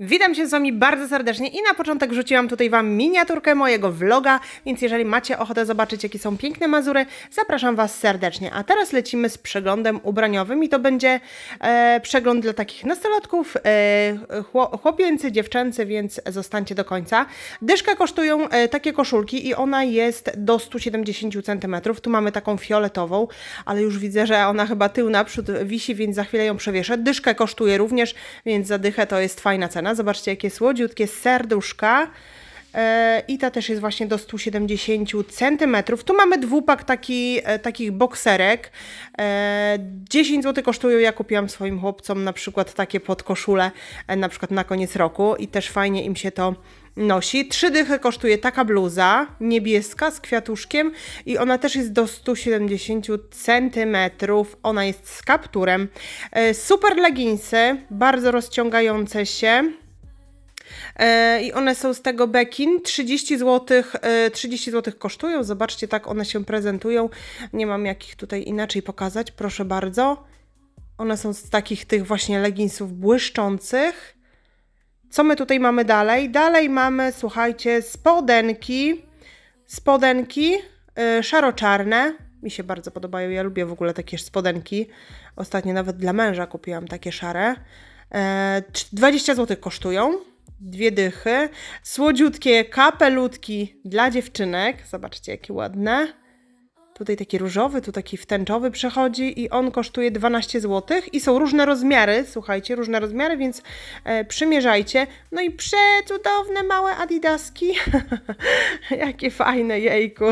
Witam się z Wami bardzo serdecznie i na początek wrzuciłam tutaj Wam miniaturkę mojego vloga, więc jeżeli macie ochotę zobaczyć jakie są piękne Mazury, zapraszam Was serdecznie. A teraz lecimy z przeglądem ubraniowym i to będzie e, przegląd dla takich nastolatków, e, chło- chłopięcy, dziewczęcy, więc zostańcie do końca. Dyszkę kosztują e, takie koszulki i ona jest do 170 cm. Tu mamy taką fioletową, ale już widzę, że ona chyba tył naprzód wisi, więc za chwilę ją przewieszę. Dyszkę kosztuje również, więc za dychę to jest fajna cena. Zobaczcie, jakie słodziutkie serduszka. E, I ta też jest właśnie do 170 cm. Tu mamy dwupak taki, e, takich bokserek. E, 10 zł kosztują. Ja kupiłam swoim chłopcom na przykład takie podkoszule, e, na przykład na koniec roku i też fajnie im się to nosi. Trzy dychy kosztuje taka bluza niebieska z kwiatuszkiem i ona też jest do 170 cm. Ona jest z kapturem. E, Super leginsy, bardzo rozciągające się. E, I one są z tego bekin. 30 zł, 30 zł kosztują. Zobaczcie, tak one się prezentują. Nie mam jakich tutaj inaczej pokazać. Proszę bardzo. One są z takich tych właśnie leginsów błyszczących. Co my tutaj mamy dalej? Dalej mamy, słuchajcie, spodenki. Spodenki y, szaro-czarne. Mi się bardzo podobają. Ja lubię w ogóle takie spodenki. Ostatnio nawet dla męża kupiłam takie szare. Cz- 20 zł kosztują. Dwie dychy. Słodziutkie kapelutki dla dziewczynek. Zobaczcie, jakie ładne. Tutaj taki różowy, tu taki wtęczowy przechodzi i on kosztuje 12 zł i są różne rozmiary, słuchajcie, różne rozmiary, więc e, przymierzajcie. No i przecudowne małe adidaski. Jakie fajne, jejku.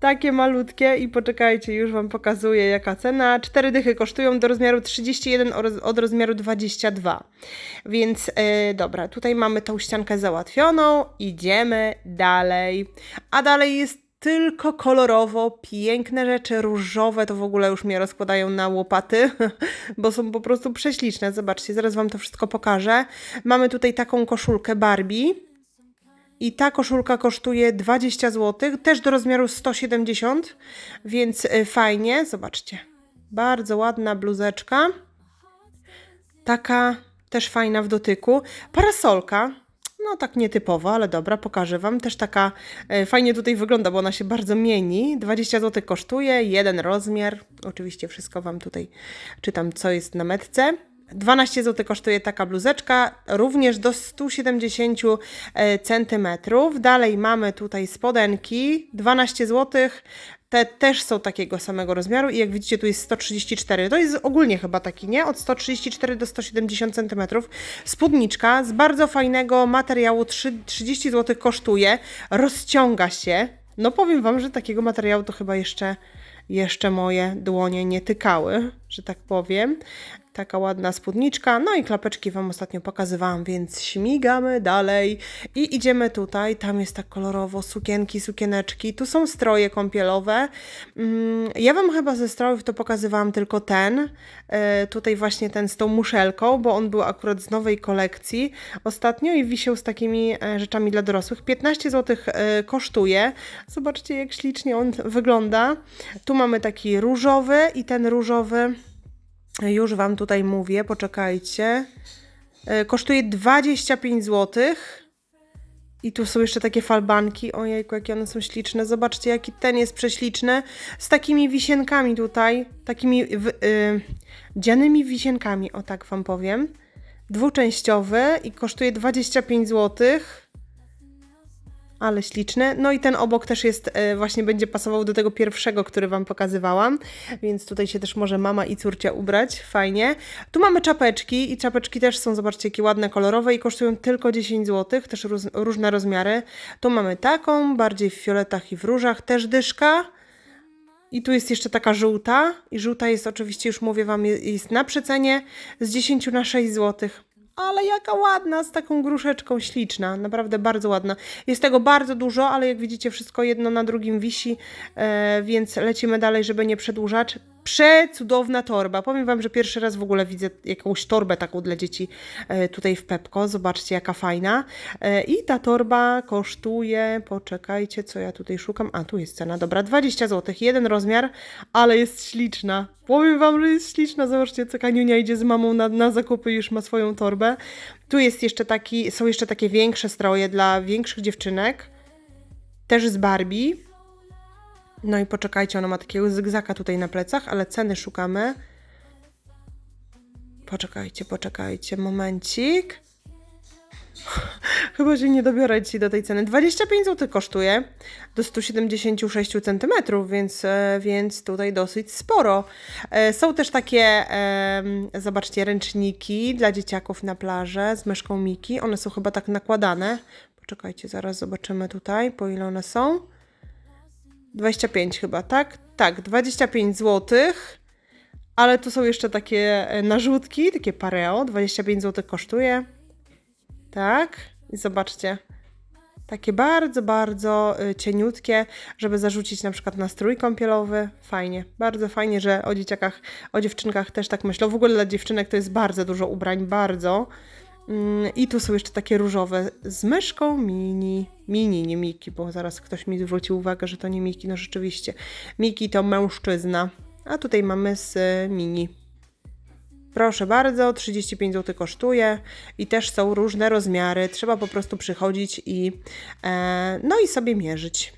Takie malutkie i poczekajcie, już Wam pokazuję jaka cena. Cztery dychy kosztują do rozmiaru 31 oraz- od rozmiaru 22. Więc e, dobra, tutaj mamy tą ściankę załatwioną, idziemy dalej. A dalej jest tylko kolorowo, piękne rzeczy, różowe, to w ogóle już mnie rozkładają na łopaty, bo są po prostu prześliczne. Zobaczcie, zaraz Wam to wszystko pokażę. Mamy tutaj taką koszulkę Barbie. I ta koszulka kosztuje 20 zł, też do rozmiaru 170, więc y, fajnie. Zobaczcie. Bardzo ładna bluzeczka. Taka też fajna w dotyku. Parasolka. No tak nietypowo, ale dobra, pokażę Wam. Też taka e, fajnie tutaj wygląda, bo ona się bardzo mieni. 20 zł kosztuje, jeden rozmiar. Oczywiście wszystko Wam tutaj czytam, co jest na metce. 12 zł kosztuje taka bluzeczka, również do 170 cm. Dalej mamy tutaj spodenki, 12 zł. Te też są takiego samego rozmiaru i jak widzicie tu jest 134. To jest ogólnie chyba taki, nie? Od 134 do 170 cm. Spódniczka z bardzo fajnego materiału, trzy- 30 zł kosztuje. Rozciąga się. No powiem Wam, że takiego materiału to chyba jeszcze, jeszcze moje dłonie nie tykały, że tak powiem. Taka ładna spódniczka, no i klapeczki Wam ostatnio pokazywałam, więc śmigamy dalej i idziemy tutaj. Tam jest tak kolorowo, sukienki, sukieneczki. Tu są stroje kąpielowe. Mm, Ja Wam chyba ze strojów to pokazywałam tylko ten. E, Tutaj właśnie ten z tą muszelką, bo on był akurat z nowej kolekcji ostatnio i wisiał z takimi e, rzeczami dla dorosłych. 15 zł kosztuje. Zobaczcie, jak ślicznie on wygląda. Tu mamy taki różowy i ten różowy. Już Wam tutaj mówię, poczekajcie. E, Kosztuje 25 zł. I tu są jeszcze takie falbanki. Ojejku, jakie one są śliczne. Zobaczcie, jaki ten jest prześliczny. Z takimi wisienkami tutaj. Takimi w, y, dzianymi wisienkami, o tak Wam powiem. Dwuczęściowy i kosztuje 25 złotych. Ale śliczny. No i ten obok też jest, e, właśnie będzie pasował do tego pierwszego, który Wam pokazywałam, więc tutaj się też może mama i córcia ubrać, fajnie. Tu mamy czapeczki i czapeczki też są, zobaczcie, jakie ładne, kolorowe i kosztują tylko 10 zł, też róz, różne rozmiary. Tu mamy taką, bardziej w fioletach i w różach, też dyszka. I tu jest jeszcze taka żółta i żółta jest oczywiście, już mówię Wam, je- jest na przecenie z 10 na 6 zł. Ale jaka ładna, z taką gruszeczką śliczna, naprawdę bardzo ładna. Jest tego bardzo dużo, ale jak widzicie wszystko jedno na drugim wisi, e, więc lecimy dalej, żeby nie przedłużać. Przecudowna torba. Powiem Wam, że pierwszy raz w ogóle widzę jakąś torbę taką dla dzieci e, tutaj w Pepko. Zobaczcie, jaka fajna. E, I ta torba kosztuje, poczekajcie, co ja tutaj szukam. A, tu jest cena, dobra, 20 zł. Jeden rozmiar, ale jest śliczna. Powiem Wam, że jest śliczna. Zobaczcie, co Kaniunia idzie z mamą na, na zakupy, już ma swoją torbę. Tu jest jeszcze taki, są jeszcze takie większe stroje dla większych dziewczynek. Też z Barbie. No i poczekajcie, ona ma takiego zygzaka tutaj na plecach, ale ceny szukamy. Poczekajcie, poczekajcie, momencik. Chyba się nie dobiorę dzisiaj do tej ceny. 25 zł kosztuje do 176 cm, więc, e, więc tutaj dosyć sporo. E, Są też takie, zobaczcie, ręczniki dla dzieciaków na plażę z myszką Miki. One są chyba tak nakładane. Poczekajcie, zaraz zobaczymy tutaj, po ile one są. 25 chyba, tak? Tak, 25 zł. Ale tu są jeszcze takie e, narzutki, takie pareo. 25 zł kosztuje. Tak? I zobaczcie. Takie bardzo, bardzo y, cieniutkie, żeby zarzucić na przykład na strój kąpielowy. Fajnie. Bardzo fajnie, że o dzieciakach, o dziewczynkach też tak myślą. W ogóle dla dziewczynek to jest bardzo dużo ubrań, bardzo. Mm, I tu są jeszcze takie różowe z myszką mini. Mini, nie Miki, bo zaraz ktoś mi zwrócił uwagę, że to nie Miki. No rzeczywiście. Miki to mężczyzna. A tutaj mamy z y, mini. Proszę bardzo, 35 zł kosztuje i też są różne rozmiary. Trzeba po prostu przychodzić i e, no i sobie mierzyć.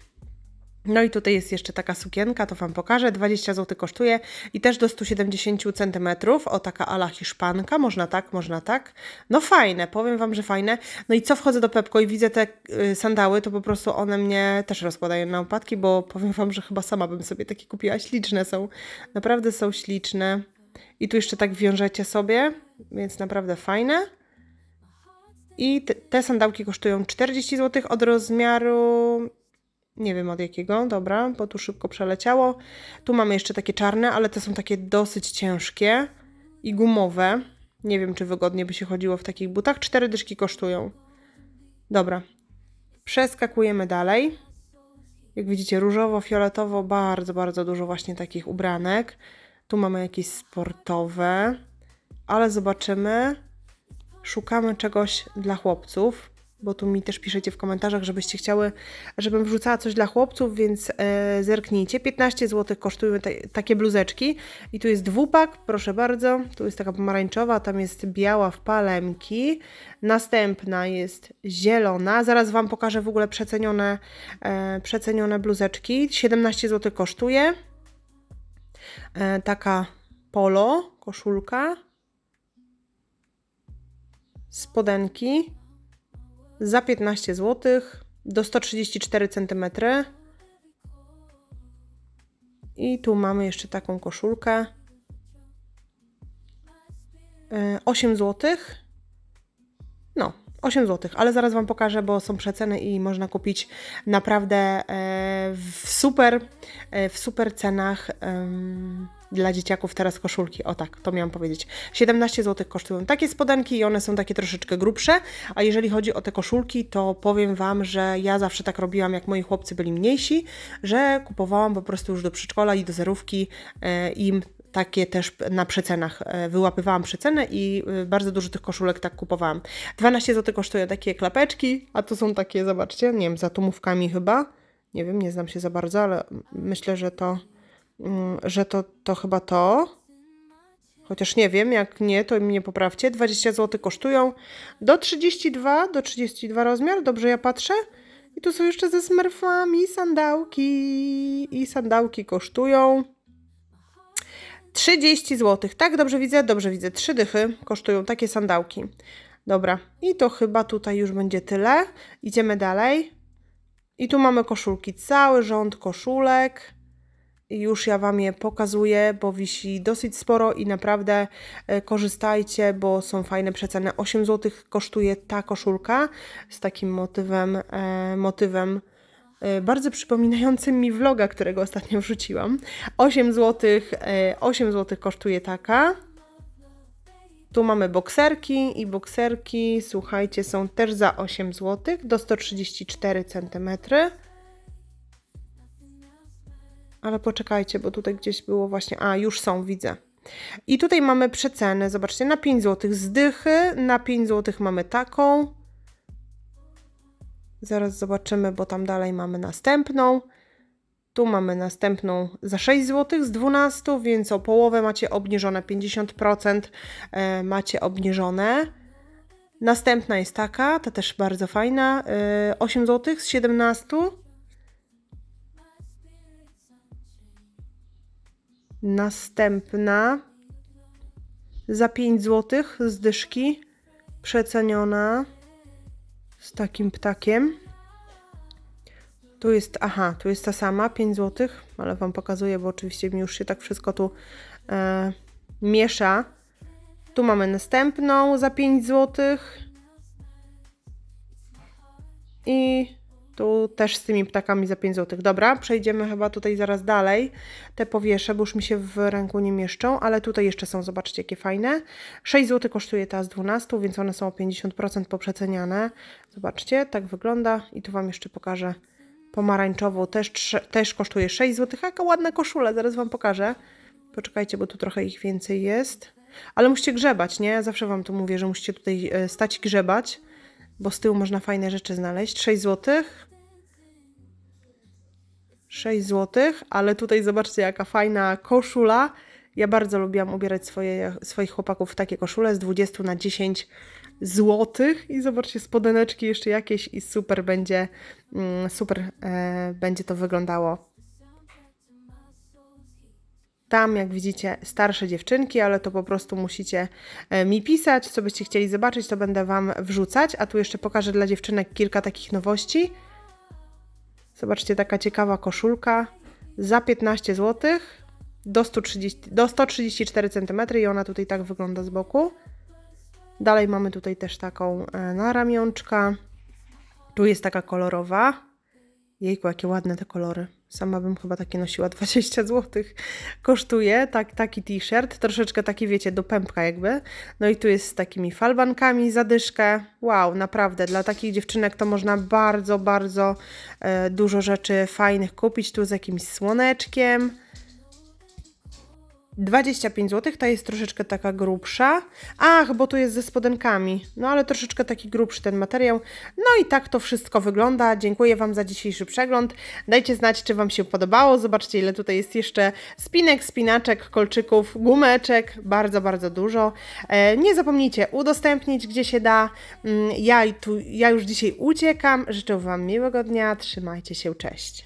No i tutaj jest jeszcze taka sukienka, to Wam pokażę, 20 zł kosztuje i też do 170 cm, o taka ala hiszpanka, można tak, można tak. No fajne, powiem Wam, że fajne. No i co wchodzę do Pepko i widzę te y, sandały, to po prostu one mnie też rozkładają na opadki, bo powiem Wam, że chyba sama bym sobie takie kupiła. Śliczne są, naprawdę są śliczne. I tu jeszcze tak wiążecie sobie, więc naprawdę fajne. I te, te sandałki kosztują 40 zł od rozmiaru. Nie wiem od jakiego, dobra, bo tu szybko przeleciało. Tu mamy jeszcze takie czarne, ale te są takie dosyć ciężkie i gumowe. Nie wiem, czy wygodnie by się chodziło w takich butach. Cztery dyszki kosztują. Dobra. Przeskakujemy dalej. Jak widzicie, różowo, fioletowo, bardzo, bardzo dużo właśnie takich ubranek. Tu mamy jakieś sportowe, ale zobaczymy. Szukamy czegoś dla chłopców, bo tu mi też piszecie w komentarzach, żebyście chciały, żebym wrzucała coś dla chłopców, więc e, zerknijcie. 15 zł kosztują te, takie bluzeczki i tu jest dwupak, proszę bardzo. Tu jest taka pomarańczowa, tam jest biała w palemki. Następna jest zielona. Zaraz Wam pokażę w ogóle przecenione, e, przecenione bluzeczki. 17 zł kosztuje. E, taka polo, koszulka, spodenki za 15 zł do 134 cm. I tu mamy jeszcze taką koszulkę. E, 8 zł. No, 8 zł, ale zaraz Wam pokażę, bo są przeceny i można kupić naprawdę e, w super, e, w super cenach dla dzieciaków teraz koszulki. O tak, to miałam powiedzieć. 17 zł kosztują takie spodenki i one są takie troszeczkę grubsze, a jeżeli chodzi o te koszulki, to powiem Wam, że ja zawsze tak robiłam, jak moi chłopcy byli mniejsi, że kupowałam po prostu już do przedszkola i do zerówki e, im takie też na przecenach. e, Wyłapywałam przecenę i e, bardzo dużo tych koszulek tak kupowałam. 12 zł kosztują takie klapeczki, a tu są takie, zobaczcie, nie wiem, za tumówkami chyba. Nie wiem, nie znam się za bardzo, ale myślę, że to, że to, to chyba to. Chociaż nie wiem, jak nie, to mnie poprawcie. 20 zł kosztują do 32, do 32 rozmiar, dobrze ja patrzę. I tu są jeszcze ze smurfami sandałki. I sandałki kosztują 30 zł. Tak, dobrze widzę? Dobrze widzę. Trzy dychy kosztują takie sandałki. Dobra, i to chyba tutaj już będzie tyle. Idziemy dalej. I tu mamy koszulki, cały rząd koszulek. Już ja Wam je pokazuję, bo wisi dosyć sporo i naprawdę e, korzystajcie, bo są fajne przeceny. 8 zł kosztuje ta koszulka z takim motywem, e, motywem e, bardzo przypominającym mi vloga, którego ostatnio wrzuciłam. 8 zł, e, 8 zł kosztuje taka. Tu mamy bokserki i bokserki, słuchajcie, są też za 8 zł do 134 cm. Ale poczekajcie, bo tutaj gdzieś było właśnie. A, już są, widzę. I tutaj mamy przecenę. Zobaczcie, na 5 zł zdychy, na 5 zł mamy taką. Zaraz zobaczymy, bo tam dalej mamy następną. Tu mamy następną za 6 zł z 12, więc o połowę macie obniżone, 50% e, macie obniżone. Następna jest taka, ta też bardzo fajna, e, 8 zł z 17. Następna za 5 zł z dyszki, przeceniona z takim ptakiem. Tu jest, aha, tu jest ta sama, 5 zł, ale Wam pokazuję, bo oczywiście mi już się tak wszystko tu e, miesza. Tu mamy następną za 5 zł. I tu też z tymi ptakami za 5 zł. Dobra, przejdziemy chyba tutaj zaraz dalej. Te powieszę, bo już mi się w ręku nie mieszczą, ale tutaj jeszcze są, zobaczcie jakie fajne. 6 zł kosztuje ta z 12, więc one są o 50% poprzeceniane. Zobaczcie, tak wygląda i tu Wam jeszcze pokażę pomarańczową, też, też kosztuje 6 zł. Jaka ładna koszula, zaraz Wam pokażę. Poczekajcie, bo tu trochę ich więcej jest. Ale musicie grzebać, nie? Ja zawsze Wam tu mówię, że musicie tutaj e, stać i grzebać, bo z tyłu można fajne rzeczy znaleźć. 6 zł. 6 zł, ale tutaj zobaczcie jaka fajna koszula. Ja bardzo lubiłam ubierać swoje, swoich chłopaków w takie koszule z 20 na 10 złotych i zobaczcie spodeneczki jeszcze jakieś i super będzie mm, super e, będzie to wyglądało. Tam, jak widzicie, starsze dziewczynki, ale to po prostu musicie e, mi pisać, co byście chcieli zobaczyć, to będę Wam wrzucać. A tu jeszcze pokażę dla dziewczynek kilka takich nowości. Zobaczcie, taka ciekawa koszulka za 15 zł do, 130, do 134 cm i ona tutaj tak wygląda z boku. Dalej mamy tutaj też taką e, na ramionczka. Tu jest taka kolorowa. Jejku, jakie ładne te kolory. Sama bym chyba takie nosiła 20 zł. Kosztuje tak, taki t-shirt, troszeczkę taki wiecie, do pępka jakby. No i tu jest z takimi falbankami zadyszkę. Wow, naprawdę, dla takich dziewczynek to można bardzo, bardzo e, dużo rzeczy fajnych kupić. Tu z jakimś słoneczkiem. 25 zł, ta jest troszeczkę taka grubsza. Ach, bo tu jest ze spodenkami. No ale troszeczkę taki grubszy ten materiał. No i tak to wszystko wygląda. Dziękuję Wam za dzisiejszy przegląd. Dajcie znać, czy Wam się podobało. Zobaczcie, ile tutaj jest jeszcze spinek, spinaczek, kolczyków, gumeczek. Bardzo, bardzo dużo. E, nie zapomnijcie udostępnić, gdzie się da. Mm, Ja, tu, ja już dzisiaj uciekam. Życzę Wam miłego dnia. Trzymajcie się. Cześć.